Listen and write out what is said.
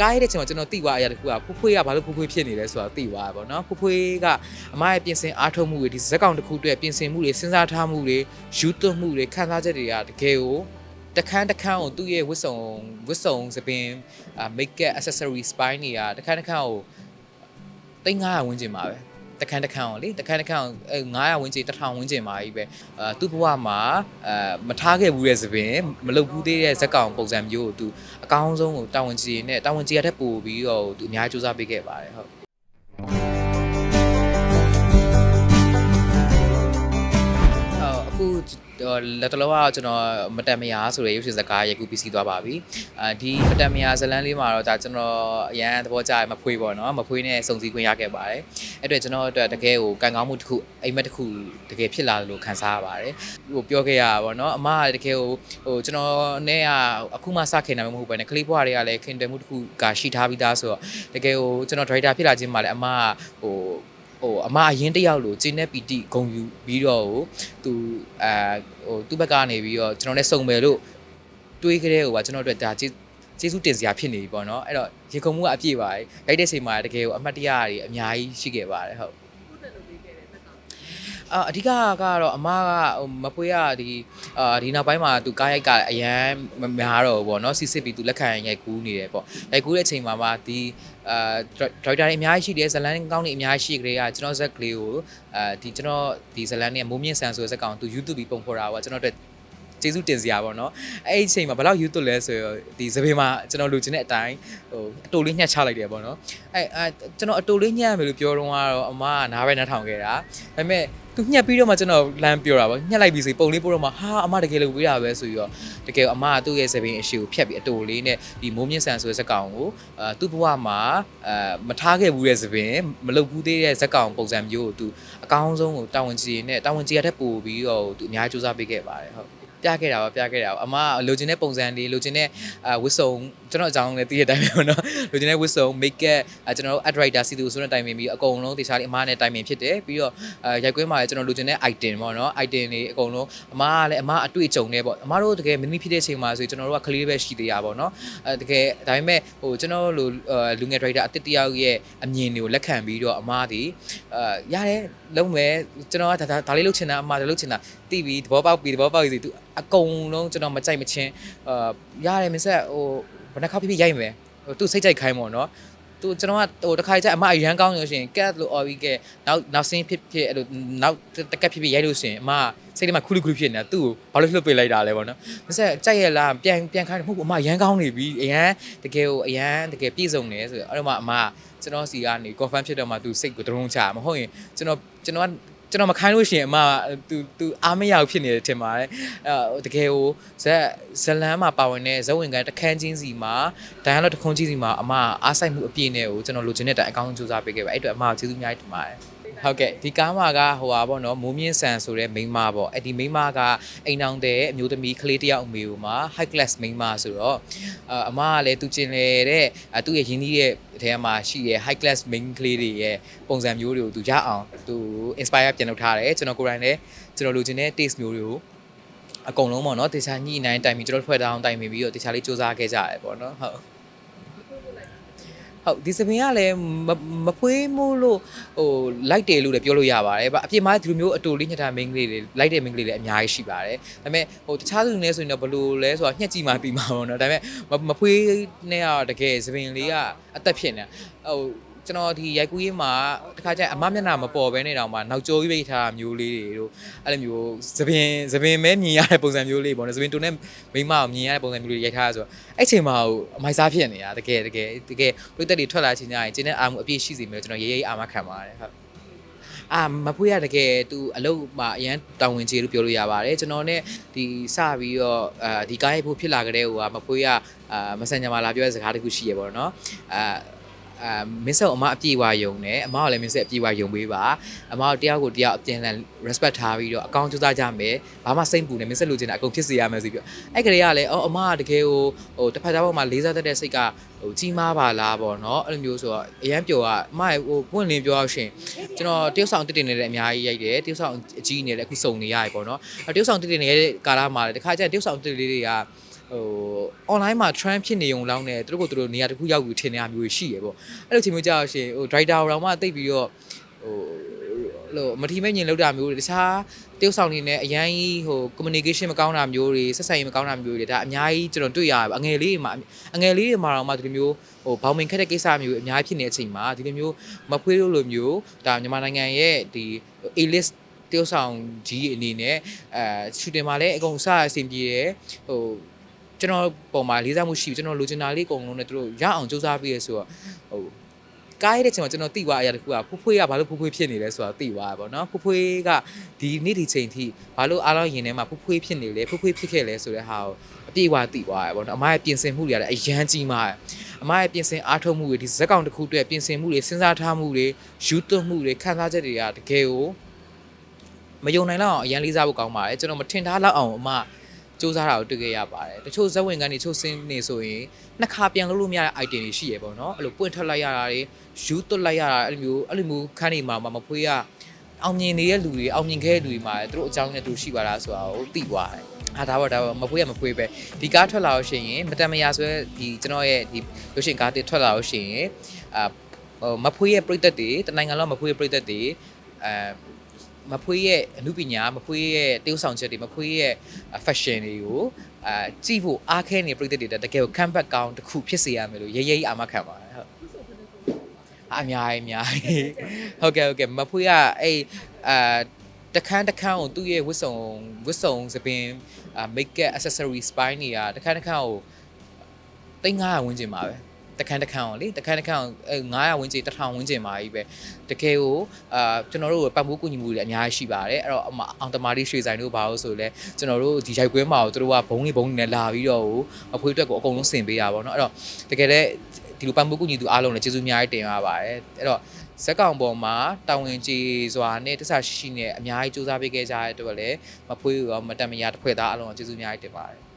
ကားရတဲ့ချိန်မှာကျွန်တော်သိသွားရတဲ့ခုကဖူးဖွေးကဘာလို့ဖူးဖွေးဖြစ်နေလဲဆိုတာသိသွားတာပေါ့နော်ဖူးဖွေးကအမရဲ့ပြင်ဆင်အားထုတ်မှုတွေဒီဇက်ကောင်တစ်ခုအတွက်ပြင်ဆင်မှုတွေစဉ်းစားထားမှုတွေယူသွမှုတွေခံစားချက်တွေကတကယ်ကိုတခန်းတခန်းကိုသူ့ရဲ့ဝတ်စုံဝတ်စုံသပင်အာ make up accessory spine တွေကတခန်းတခန်းကို3500ဝန်းကျင်ပါပဲ တခန်းတခန်းကိုလေတခန်းတခန်းကိုအဲ900ဝန်းကျင်1000ဝန်းကျင်ပါကြီးပဲအာသူ့ဘဝမှာအာမထားခဲ့ဘူးတဲ့သပင်မလုပ်ဘူးသေးတဲ့ဇက်ကောင်ပုံစံမျိုးကိုသူအကောင်းဆုံးကိုတာဝန်ကြီးနဲ့တာဝန်ကြီးရတဲ့ပို့ပြီးတော့သူအများကြီးစူးစမ်းပေးခဲ့ပါတယ်ဟုတ် လက်တလောကကျွန်တော်မတန်မယာဆိုတဲ့ရုပ်ရှင်ဇာတ်ကားရိုက်ကူးပြီးစီးသွားပါပြီ။အာဒီမတန်မယာဇတ်လန်းလေးမှာတော့ဒါကျွန်တော်အရန်သဘောကျရမဖွေးပေါ့နော်။မဖွေးနဲ့စုံစည်းခွင့်ရခဲ့ပါတယ်။အဲ့အတွက်ကျွန်တော်အတွက်တကယ်ကိုကံကောင်းမှုတစ်ခုအိမ်မက်တစ်ခုတကယ်ဖြစ်လာတယ်လို့ခံစားရပါတယ်။ဟိုပြောခဲ့ရတာပေါ့နော်။အမကတကယ်ကိုဟိုကျွန်တော်နဲ့ကအခုမှစခင်တာမဟုတ်ဘဲနဲ့ကလေးဘွားတွေကလည်းခင်တယ်မှုတစ်ခုကရှိထားပြီးသားဆိုတော့တကယ်ကိုကျွန်တော်ဒရိုက်တာဖြစ်လာခြင်းမှာလည်းအမကဟို ဟိုအမအရင်တယောက်လို့ကျင်းတဲ့ပီတိဂုံယူပြီးတော့ဟိုသူအာဟိုသူ့ဘက်ကနေပြီးတော့ကျွန်တော်နဲ့စုံမယ်လို့တွေးကြတဲ့ဟိုကကျွန်တော်တို့ဒါကျေးကျေးဇူးတင်စရာဖြစ်နေပြီပေါ့နော်အဲ့တော့ရေခုံမှုကအပြည့်ပါတယ်ရိုက်တဲ့ချိန်မှာတကယ်ကိုအမှတ်တရတွေအများကြီးရှိခဲ့ပါတယ်ဟုတ် အာအဓိကကတော့အမကဟိုမပွေးရဒီအာဒီနောက်ပိုင်းမှာသူကားရိုက်ကအရန်မများတော့ဘူးပေါ့နော်စစ်စစ်ပြီးသူလက်ခံရိုက်ကူးနေတယ်ပေါ့ရိုက်ကူးတဲ့အချိန်မှာမှဒီအာဒရိုက်တာတွေအများကြီးရှိတယ်ဇလန်ကောင်းတွေအများကြီးရှိကြတဲ့ကကျွန်တော်ဇက်ကလေးကိုအာဒီကျွန်တော်ဒီဇလန်နဲ့မိုးမြင့်ဆန်ဆိုတဲ့ဇက်ကောင်သူ YouTube ပြီးပုံဖော်တာပေါ့ကျွန်တော်တို့ ကျေးဇူးတင်စရာပေါ့နော်အဲ့ဒီအချိန်မှာဘယ်လောက် YouTube လဲဆိုတော့ဒီစပင်းမှာကျွန်တော်လူချင်တဲ့အတိုင်းဟိုအတူလေးညှက်ချလိုက်တယ်ပေါ့နော်အဲ့အဲကျွန်တော်အတူလေးညှက်ရမယ်လို့ပြောတော့ကတော့အမကနားပဲနှထောင်ခဲ့တာဒါပေမဲ့သူညှက်ပြီးတော့မှကျွန်တော်လမ်းပြောတာပေါ့ညှက်လိုက်ပြီးဆိုပုံလေးပို့တော့မှဟာအမတကယ်လို့ပေးတာပဲဆိုပြီးတော့တကယ်အမကသူ့ရဲ့စပင်းအရှိကိုဖြတ်ပြီးအတူလေးနဲ့ဒီမိုးမြင့်ဆန်ဆိုတဲ့ဇက်ကောင်ကိုအာသူ့ဘဝမှာအာမထားခဲ့ဘူးတဲ့စပင်းမလုပ်ဘူးသေးတဲ့ဇက်ကောင်ပုံစံမျိုးကိုသူအကောင်းဆုံးကိုတာဝန်ကြီးနဲ့တာဝန်ကြီးရတဲ့ပို့ပြီးတော့သူအများကြီးစူးစမ်းပေးခဲ့ပါတယ်ဟုတ် ပြခဲ့တာပါပြခဲ့တာပါအမကလိုချင်တဲ့ပုံစံလေးလိုချင်တဲ့အာဝစ်စုံကျွန်တော်အကြောင်းလည်းသိတဲ့အတိုင်းပဲပေါ့နော်လိုချင်တဲ့ဝစ်စုံ make up အာကျွန်တော်တို့ ad writer စီသူဆိုတဲ့တိုင်ပင်ပြီးအကုန်လုံးတခြားလေးအမနဲ့တိုင်ပင်ဖြစ်တယ်ပြီးတော့အာရိုက်ကွင်းမှာလည်းကျွန်တော်လိုချင်တဲ့ item ပေါ့နော် item တွေအကုန်လုံးအမကလည်းအမအတွေ့အကြုံနဲ့ပေါ့အမတို့တကယ်မင်းမဖြစ်တဲ့အချိန်မှာဆိုကျွန်တော်တို့ကကလေးပဲရှိသေးရပါပေါ့နော်အဲတကယ်ဒါပေမဲ့ဟိုကျွန်တော်လိုလူငယ် writer အတစ်တယောက်ရဲ့အမြင်တွေကိုလက်ခံပြီးတော့အမဒီအာရတယ်လုံးမယ်ကျွန်တော်ကဒါဒါလေးလုပ်ချင်တာအမဒါလုပ်ချင်တာ တိပြီးသဘောပေါက်ပြီးသဘောပေါက်ပြီးသူအကုန်လုံးကျွန်တော်မကြိုက်မချင်းအာရတယ်မင်းဆက်ဟိုဘယ်နှခါဖြစ်ဖြစ်ရိုက်မယ်ဟိုသူစိတ်ကြိုက်ခိုင်းပေါ့နော်သူကျွန်တော်ကဟိုတစ်ခါကျအမအရန်ကောင်းလို့ရှိရင် cat လို့ or we get နောက်နောက်စင်းဖြစ်ဖြစ်အဲ့လိုနောက်တက်ကက်ဖြစ်ဖြစ်ရိုက်လို့ရှိရင်အမစိတ်ထဲမှာခူးလူခူးဖြစ်နေတာသူ့ကိုဘာလို့လှုပ်ပေးလိုက်တာလဲပေါ့နော်မဆက်ကြိုက်ရလားပြန်ပြန်ခိုင်းတယ်မဟုတ်ဘူးအမရန်ကောင်းနေပြီအရန်တကယ်ကိုအရန်တကယ်ပြည့်စုံနေဆိုတော့အဲ့တော့မှအမကျွန်တော်စီကနေ confirm ဖြစ်တော့မှသူစိတ်ကိုတရုံးချမဟုတ်ရင်ကျွန်တော်ကျွန်တော် ကကျွန်တော်မခိုင်းလို့ရှိရင်အမသူသူအားမရဘူးဖြစ်နေတယ်ထင်ပါတယ်အဲတကယ်ကိုဇက်ဇလန်းမှာပါဝင်တဲ့ဇက်ဝင်ကန်တခန်းချင်းစီမှာဒိုင်ယာလော့တခုံးချင်းစီမှာအမအားဆိုင်မှုအပြည့်နဲ့ကိုကျွန်တော်လိုချင်တဲ့အတိုင်းအကောင်းဆုံးစူးစမ်းပေးခဲ့ပါအဲ့အတွက်အမကိုကျေးဇူးအများကြီးတင်ပါတယ် ဟုတ်ကဲ့ဒီကားမှာကဟိုပါပေါ့နော်မိုးမြင့်ဆန်ဆိုတဲ့မိန်းမပေါ့အဲ့ဒီမိန်းမကအိမ်အောင်တဲ့အမျိုးသမီးကလေးတစ်ယောက်အမေကိုမှ high class မိန်းမဆိုတော့အအမကလည်းသူကျင်လေတဲ့သူ့ရဲ့ရင်းနှီးတဲ့အဲမှာရှိရဲ့ high class main ကလေးတွေရဲ့ပုံစံမျိုးတွေကိုသူရအောင်သူ inspire ပြန်လုပ်ထားတယ်ကျွန်တော်ကိုယ်တိုင်လည်းကျွန်တော်လိုချင်တဲ့ taste မျိုးတွေကိုအကုန်လုံးပေါ့နော်တခြားညှိနှိုင်းတိုင်ပြီးကျွန်တော်ဖွဲ့ထားအောင်တိုင်ပြီးပြီးတော့တခြားလေးစူးစမ်းခဲ့ကြရတယ်ပေါ့နော်ဟုတ် ဟုတ်ဒီစပင်ကလည်းမဖွေးမို့လို့ဟိုလိုက်တယ်လို့လည်းပြောလို့ရပါတယ်ဗျအပြင်မှာဒီလိုမျိုးအတူလေးညှက်ထားမင်းကလေးတွေလိုက်တဲ့မင်းကလေးတွေလည်းအများကြီးရှိပါတယ်ဒါပေမဲ့ဟိုတခြားသူတွေနဲ့ဆိုရင်တော့ဘယ်လိုလဲဆိုတာညှက်ကြည့်မှပြီးမှာပေါ့နော်ဒါပေမဲ့မဖွေးနဲ့ကတကယ်စပင်လေးကအသက်ဖြစ်နေဟို ကျွန်တော်ဒီရိုက်ကူးရေးမှာတခါကျရင်အမမျက်နှာမပေါ်ဘဲနေတော့မှနောက်ကျောကြီးပိတ်ထားတာမျိုးလေးတွေတို့အဲ့လိုမျိုးသပင်သပင်မဲမြင်ရတဲ့ပုံစံမျိုးလေးပေါ့နော်သပင်တုံနဲ့မိမကိုမြင်ရတဲ့ပုံစံမျိုးလေးရိုက်ထားရဆိုတော့အဲ့ချိန်မှာဟိုအမိုက်စားဖြစ်နေတာတကယ်တကယ်တကယ်ပြည့်တက်တွေထွက်လာချင်းကြရင်ကျင်းတဲ့အာမှုအပြည့်ရှိစီမျိုးကျွန်တော်ရေးရေးအာမခံပါတယ်ဟုတ်အာမဖွေးရတကယ်သူအလုပ်မှာအရန်တောင်းဝင်ချေလို့ပြောလို့ရပါတယ်ကျွန်တော် ਨੇ ဒီစပြီးတော့အာဒီကားရိုက်ဖို့ဖြစ်လာကြတဲ့ဟိုကမဖွေးရအာမဆန်ညာမှာလာပြောတဲ့စကားတခုရှိရပေါ့နော်အာ အာမင်းဆက်အမအပြည့်ဝယုံတယ်အမကလည်းမင်းဆက်အပြည့်ဝယုံပေးပါအမကတယောက်ကိုတယောက်အပြန်လန် respect ထားပြီးတော့အကောင်းကြိုးစားကြမယ်ဘာမှစိတ်ပူနေမင်းဆက်လိုချင်တာအကုန်ဖြစ်စေရမယ်ဆိုပြီးတော့အဲ့ကလေးကလည်းအော်အမကတကယ်ကိုဟိုတစ်ဖက်သားပေါ်မှာလေးစားတတ်တဲ့စိတ်ကဟိုကြီးမားပါလားပေါ့နော်အဲ့လိုမျိုးဆိုတော့အရန်ပျော်ကအမဟိုပွင့်လင်းပြောရရှင်ကျွန်တော်တရုတ်ဆောင်တစ်တင်နေတဲ့အများကြီးရိုက်တယ်တရုတ်ဆောင်အကြီးနေလည်းအခုစုံနေရတယ်ပေါ့နော်တရုတ်ဆောင်တစ်တင်နေတဲ့ကာလမှာလည်းတခါကျရင်တရုတ်ဆောင်တစ်လေးတွေက ဟဟို online မှာ trend ဖြစ်နေုံလောက်နဲ့သူတို့ကိုသူတို့နေရာတစ်ခုရောက်ပြီးထင်နေတာမျိုးရှိရပေါ့အဲ့လိုချိန်မျိုးကြာလို့ရှိရင်ဟို driver တော်မှတိတ်ပြီးတော့ဟိုလို့မထီမဲ့ညင်လောက်တာမျိုးတွေတခြားတယောက်ဆောင်နေနဲ့အရန်ကြီးဟို communication မကောင်းတာမျိုးတွေဆက်ဆံရေးမကောင်းတာမျိုးတွေဒါအများကြီးကျွန်တော်တွေ့ရပါအငယ်လေးတွေမှာအငယ်လေးတွေမှာတော့မှဒီလိုမျိုးဟိုဘောင်မင်ခက်တဲ့ကိစ္စမျိုးအများကြီးဖြစ်နေတဲ့အချိန်မှာဒီလိုမျိုးမဖွေးလို့လိုမျိုးဒါမြန်မာနိုင်ငံရဲ့ဒီ A list တယောက်ဆောင်ကြီးအနေနဲ့အဲရှူတင်မှာလည်းအကုန်စအဆင်ပြေတယ်ဟို ကျွန်တော်ပုံမှာလေးစားမှုရှိဘူးကျွန်တော်လိုချင်တာလေးအကုန်လုံးနဲ့သူတို့ရအောင်စူးစမ်းပြီးရဆိုတော့ဟိုကားရတဲ့ချိန်မှာကျွန်တော်သိသွားအရာတစ်ခုကဖူးဖွေးကဘာလို့ဖူးဖွေးဖြစ်နေလဲဆိုတာသိသွားပါတော့ဖူးဖွေးကဒီနေ့ဒီချိန်ထိဘာလို့အားလုံးရင်ထဲမှာဖူးဖွေးဖြစ်နေလဲဖူးဖွေးဖြစ်ခဲ့လဲဆိုတဲ့ဟာကိုအပြည့်အဝသိသွားရပါတော့အမရဲ့ပြင်ဆင်မှုတွေကလည်းအရန်ကြီးမားတယ်အမရဲ့ပြင်ဆင်အားထုတ်မှုတွေဒီဇက်ကောင်တစ်ခုအတွက်ပြင်ဆင်မှုတွေစဉ်းစားထားမှုတွေယူသွတ်မှုတွေခန်းစားချက်တွေကတကယ်ကိုမယုံနိုင်လောက်အောင်အရန်လေးစားဖို့ကောင်းပါတယ်ကျွန်တော်မထင်ထားလောက်အောင်အမ စူးစမ်းတာကိုတွေ့ခဲ့ရပါတယ်တချို့ဇက်ဝင်ကနေချို့စင်းနေဆိုရင်နှစ်ခါပြန်လုပ်လို့မရတဲ့ item တွေရှိရပေါ့နော်အဲ့လိုပွင့်ထွက်လိုက်ရတာတွေယူသွတ်လိုက်ရတာအဲ့လိုမျိုးအဲ့လိုမျိုးခန်းနေမှာမဖွေးရအောင်မြင်နေတဲ့လူတွေအောင်မြင်ခဲ့တဲ့လူတွေမှာသူတို့အကြောင်းနဲ့သူရှိပါလားဆိုတာကိုသိသွားတယ်ဟာဒါပေါ့ဒါပေါ့မဖွေးရမဖွေးပဲဒီကားထွက်လာလို့ရှိရင်မတန်မရာဆိုရဲဒီကျွန်တော်ရဲ့ဒီရုပ်ရှင်ကားတစ်ထွက်လာလို့ရှိရင်အာဟိုမဖွေးရဲ့ပြိသက်တွေတနိုင်ငံလုံးမဖွေးရဲ့ပြိသက်တွေအဲ မဖွေးရဲ့အမှုပညာမဖွေးရဲ့တရုပ်ဆောင်ချက်တွေမဖွေးရဲ့ fashion တွေကိုအာကြည့်ဖို့အားခဲနေပြည်သက်တွေတကယ်ကို comeback ကောင်းတစ်ခုဖြစ်စေရမယ်လို့ရဲရဲအာမခံပါတယ်ဟုတ်အများကြီးအများကြီးဟုတ်ကဲ့ဟုတ်ကဲ့မဖွေးကအဲ့အာတခန်းတခန်းကိုသူ့ရဲ့ဝတ်စုံဝတ်စုံသပင်အာ make up accessory spine တွေကတခန်းတခန်းကို3900ဝန်းကျင်ပါပဲ တခန်းတခန်းကိုလေတခန်းတခန်းကိုအဲ900ဝန်းကျင်1000ဝန်းကျင်ပါကြီးပဲတကယ်ကိုအာကျွန်တော်တို့ပတ်မိုးကူညီမှုတွေအများကြီးရှိပါတယ်အဲ့တော့အမအောင်တမာလေးရွှေဆိုင်တို့ဘာလို့ဆိုလဲကျွန်တော်တို့ဒီရိုက်ကွင်းမှာကိုတို့ကဘုံလေးဘုံလေးနဲ့လာပြီးတော့အဖွေးအတွက်ကိုအကုန်လုံးဆင်ပေးတာပေါ့နော်အဲ့တော့တကယ်လည်းဒီလိုပတ်မိုးကူညီသူအားလုံးလည်းကျေးဇူးအများကြီးတင်ရပါတယ်အဲ့တော့ဇက်ကောင်ပေါ်မှာတာဝန်ကြီးစွာနဲ့တစ္ဆာရှိရှိနဲ့အများကြီးစူးစမ်းပေးခဲ့ကြတဲ့အတွက်လည်းမဖွေးရောမတန်မရတစ်ဖွဲ့သားအားလုံးကိုကျေးဇူးအများကြီးတင်ပါတယ်